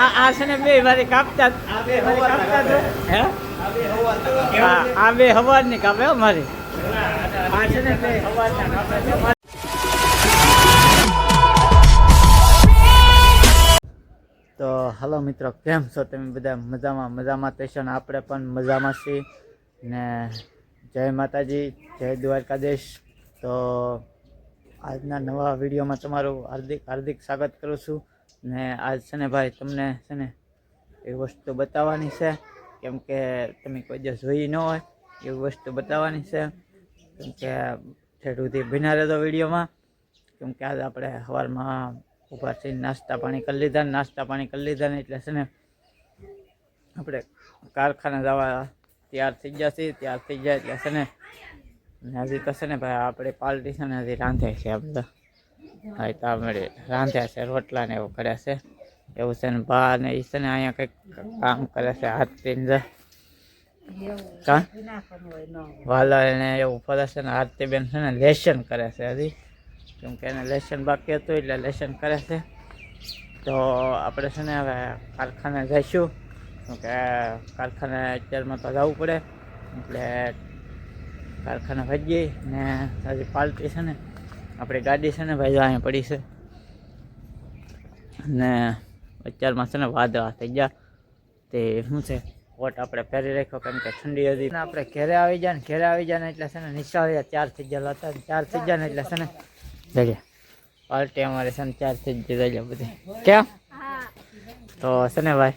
આ આ છે ને બે મારી કાપતા હે હા? આ બે હવારની કાપે હો મારી. આ છે ને બે હવાર કાપે. તો હલો મિત્રો કેમ છો તમે બધા? મજામાં મજામાં થશો ને આપણે પણ મજામાં છીએ. ને જય માતાજી જય દ્વારકાધીશ. તો આજના નવા વિડીયોમાં તમારું હાર્દિક હાર્દિક સ્વાગત કરું છું. ને આજ છે ને ભાઈ તમને છે ને એ વસ્તુ બતાવવાની છે. કેમ કે તમે કોઈ દિવસ જોઈ ન હોય, એવી વસ્તુ બતાવવાની છે. કેમ કે ઠેઠ સુધી ભીના રહેતો વિડીયોમાં. કેમ કે આજે આપણે સવારમાં ઊભા થઈને નાસ્તા પાણી કરી લીધા ને નાસ્તા પાણી કરી લીધા ને એટલે છે ને આપણે કારખાને જવા તૈયાર થઈ ગયા છીએ, તૈયાર થઈ જાય એટલે છે ને હજી તો છે ને ભાઈ આપણે પાર્ટી છે ને હજી રાંધે છે આપણે હા તો આપણે રાંધ્યા છે રોટલા ને એવું કર્યા છે. એવું છે ને બા ને એ છે ને અહીંયા કંઈક કામ કરે છે હાથ પીને વાલા એને એવું ફરે છે ને આરતી બેન છે ને લેસન કરે છે હજી. કેમ કે એને લેસન બાકી હતું એટલે લેસન કરે છે. તો આપણે છે ને હવે કારખાને જઈશું. કેમ કે કારખાને અત્યારમાં તો જવું પડે. એટલે કારખાને ભાગીએ ને હજી પાલટી છે ને આપણી ગાડી છે ને ભાઈ જો અહીંયા પડી છે. ને અત્યારમાં છે ને વાદળા થઈ ગયા. તે શું છે? કોટ આપણે પહેરી રાખ્યો, કેમ કે ઠંડી હતી. આપણે ઘેરે આવી જાય ને, ઘેરે આવી જાય ને એટલે છે ને નિશાળ ચાર થઈ ગયેલા હતા. ચાર થઈ ગયા ને એટલે છે ને જગ્યા પાર્ટી અમારે છે ને ચાર થઈ ગઈ જગ્યા બધી. કેમ? તો છે ને ભાઈ,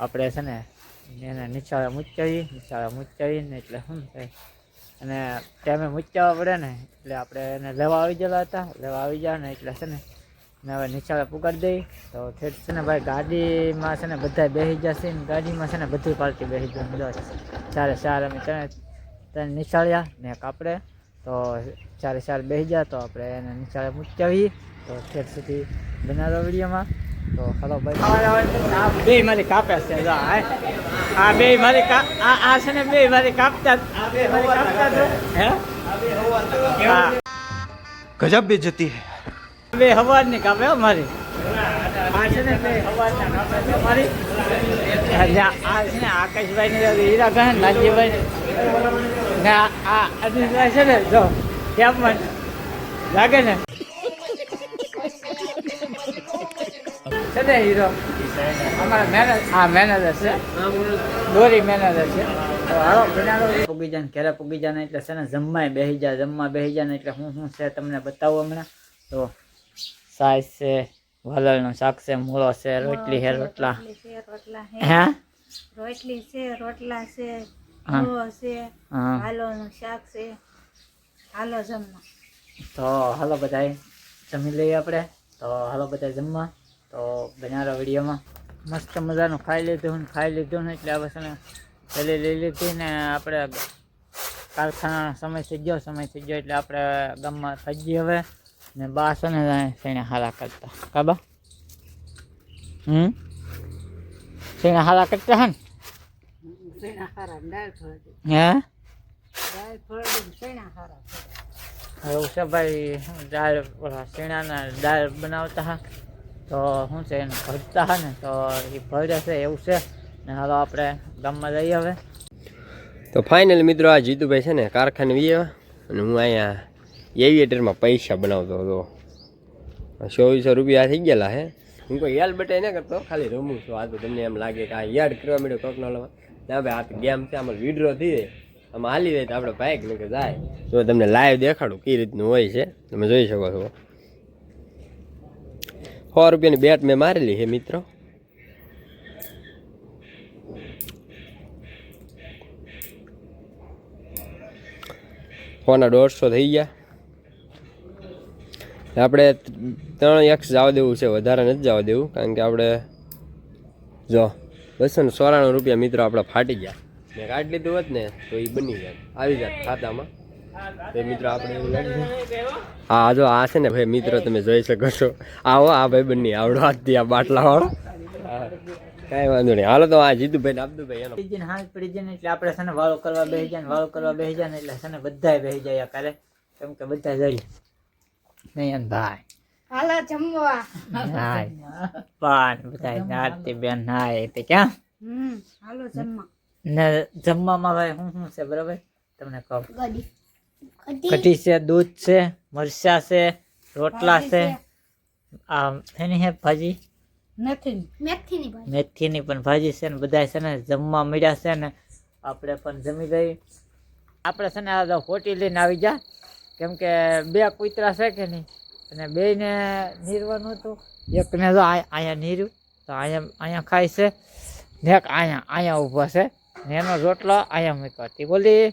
આપણે છે ને એને નિશાળે મૂચાવી નિશાળે મૂચાવી ને એટલે શું થાય? અને ટાઈમે મૂચાવવા પડે ને, એટલે આપણે એને લેવા આવી ગયેલા હતા. લેવા આવી ગયા ને, એટલે છે ને ને હવે નિશાળે પુગાડી દઈ. તો ઠેઠ છે ને ભાઈ ગાડીમાં છે ને બધા બેસી જશે ને, ગાડીમાં છે ને બધી પાર્ટી બેસી જશે ચારે ચાર અમે ત્રણ ત્રણ નિશાળ્યા ને કાપડે તો ચારે ચાર બેસી ગયા, તો આપણે એને નિશાળે મૂચાવી તો ઠેઠ સુધી બનાવો વિડીયોમાં. તો હલો ભાઈ. આ બે મારી કાપ્યા છે જો આ બે મારી આ આ છે ને બે મારી કાપતા બે મારી કાપતા હે? ગજબ બે જતી હે બે હવારની કાપે મારી. આ છે ને બે હવાર ના કાપે મારી. આ છે ને આકાશભાઈ ને હીરા કહે લાલજીભાઈ ને આ અનિલભાઈ છે ને જો કેમ લાગે ને છે ને હીરો? અમારા મેનેજ હા મેનેજર છે. દોરી મેનેજર છે. તો હાલો બનાવો પૂગી જાય ને પૂગી જાય એટલે છે ને જમવાય બેસી જાય જમવા બેસી જાય ને એટલે હું શું છે તમને બતાવું હમણાં? તો સાઈઝ છે વાલળનું શાક છે મૂળો છે રોટલી છે રોટલા. હે? રોટલી છે રોટલા છે હા. મૂળો છે હાલોનું શાક છે. હાલો જમવા. તો હાલો બધાય જમી લઈએ આપણે. તો હાલો બધા જમવા. તો બનારો વિડીયોમાં. મસ્ત મજાનું ખાઈ લીધું ને ખાઈ લીધું ને એટલે હવે છે ને લઈ લીધી ને આપણે કારખાના સમય થઈ ગયો સમય થઈ ગયો એટલે આપણે ગામમાં થઈ ગઈ હવે. ને બા છે ને શેણે હારા કરતા. કાબા હમ? શેણે હારા કરતા હે? ને એવું છે ભાઈ દાળ શેણાના દાળ બનાવતા હા તો શું છે, એને ભરતા ને, તો એ ભરે છે, એવું છે. ને હાલો આપણે ગામમાં જઈએ હવે. તો ફાઇનલ મિત્રો, આ જીતુભાઈ છે ને કારખાને વી અને હું અહીંયા એવિએટરમાં પૈસા બનાવતો હતો. ચોવીસો રૂપિયા થઈ ગયેલા હે. હું કોઈ યાદ બટાઈ ન કરતો, ખાલી રમું છું. આ તો તમને એમ લાગે કે આ યાદ કરવા મળ્યો કોકનો ના ભાઈ, આ ગેમ છે, આમાં વિડ્રો થઈ જાય. આમાં હાલી જાય તો આપણે બાઇક ને કે જાય. તો તમને લાઈવ દેખાડું કઈ રીતનું હોય છે. તમે જોઈ શકો છો. સો રૂપિયાની બેટ મેં મારેલી છે મિત્રો. ફોના દોઢસો થઈ ગયા. આપણે ત્રણ એક્સ જવા દેવું છે, વધારે નથી જવા દેવું, કારણ કે આપણે જો બસો ને સોરાણું રૂપિયા મિત્રો આપણે ફાટી ગયા. મેં કાઢી લીધું હોત ને, તો એ બની જાય. આવી જાત ખાતામાં. તો મિત્રો આપણે એવું લાગે છે હા જો આ છે ને ભાઈ મિત્રો તમે જોઈ શકો છો. આવો આ ભાઈ બંને આવડો હાથથી આ બાટલા કઈ કાંઈ વાંધો નહીં. હાલો તો આ જીતુભાઈ ભાઈ એનો. પડી જાય ને હાથ પડી જાય ને એટલે આપણે છે ને વાળો કરવા બેસી જાય ને વાળો કરવા બેસી જાય એટલે છે ને બધાય બેસી જાય કાલે કેમ કે બધા જઈ નહીં ભાઈ. હાલો જમવા. નાય પાન બધા નાતી બેન નાય તે ક્યાં? હમ હાલો જમવા. ને જમવામાં ભાઈ હું શું છે બરાબર? તમને કહું. ગડી કઢી. છે દૂધ છે મરચા છે રોટલા છે. આ એની હે ભાજી? નથી મેથીની પણ ભાજી છે ને બધા છે ને જમવા મળ્યા છે ને આપણે પણ જમી ગઈ આપણે છે ને આ હોટી લઈને આવી જા. કેમ કે બે કૂતરા છે કે નહીં? અને બેને નીરવાનું હતું. એકને જો અહીંયા નીર્યું. તો અહીંયા અહીંયા ખાય છે. ને એક અહીંયા અહીંયા ઊભો છે. ને એનો રોટલો અહીંયા મૂક્યો. હતી બોલી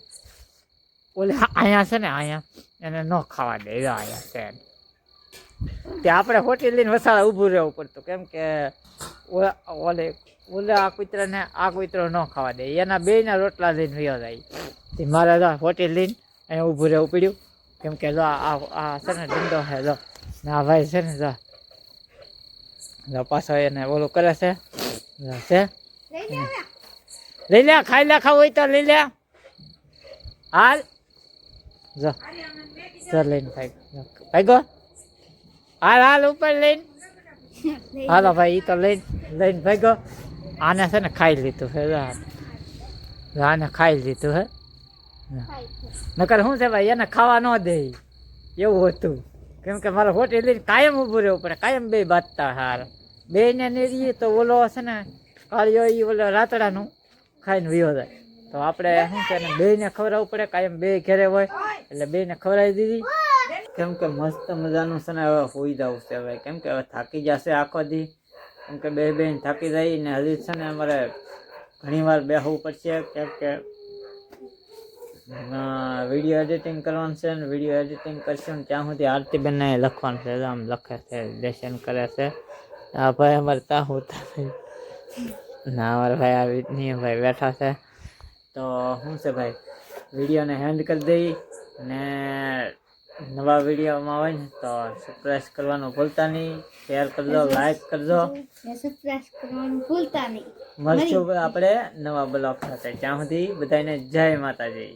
ઓલે અહીંયા છે ને અહીંયા. એને ન ખાવા દે અહીંયા છે તે આપણે હોટી લઈને વસાડા ઊભું રહેવું પડતું કેમ કે ઓલે ઓલે આ કૂતરાને આ કૂતરો ન ખાવા દે. એના બેયના રોટલા લઈને વયો જાય. તે મારે જો હોટી લઈને અહીંયા ઊભું રહેવું પડ્યું. કેમ કે જો આ આ છે ને ધંધો છે જો ને આ ભાઈ છે ને જો. જો પાછો એને ઓલું કરે છે. છે. લઈ લે ખાઈ લે ખાવું હોય તો લઈ લે. હાલ. જો. ચાલ લઈને ભાઈ. ગો. હાલ હાલ, ઉપર લઈને. હાલો ભાઈ એ તો લઈને લઈને ભાગો આને છે ને ખાઈ લીધું છે, જો. આને ખાઈ લીધું હે નકર શું છે ભાઈ, એને ખાવા ન દે એવું હતું. કેમ કે મારે હોટેલ લઈને કાયમ ઊભું રહેવું પડે, કાયમ બે બાંધતા હાર. બે ને નીરીએ તો ઓલો છે ને, કાળિયો એ ઓલો રાતડાનું ખાઈને વિયો જાય. તો આપણે શું છે ને બે ને ખવડાવવું પડે, કાયમ બે ઘેરે હોય. એટલે બે ને ખવડાવી દીધી. કેમ કે મસ્ત મજાનું છે ને હવે હોઈ જવું છે હવે. કેમ કે હવે થાકી જશે આખો દી. કેમ કે બે બેન થાકી જાય ને હજી છે ને અમારે ઘણી વાર બેસવું પડશે. કેમ કે વીડિયો એડિટિંગ કરવાનું છે ને વીડિયો એડિટિંગ કરશું ને ત્યાં સુધી આરતીબેનને લખવાનું છે. આમ લખે છે લેશન કરે છે. આ ભાઈ અમારે ત્યાં હોતા ના અમારા ભાઈ આવી નહીં. ભાઈ બેઠા છે. તો શું છે ભાઈ? વિડીયોને હેન્ડ કરી દઈ. ને નવા વિડીયોમાં હોય ને તો સબસ્ક્રાઈબ કરવાનું ભૂલતા નહીં શેર કરજો લાઈક કરજો. ને સબસ્ક્રાઇબ કરવાનું ભૂલતા નહીં. મળશું આપણે નવા બ્લોગ સાથે ત્યાં સુધી બધાને જય માતાજી.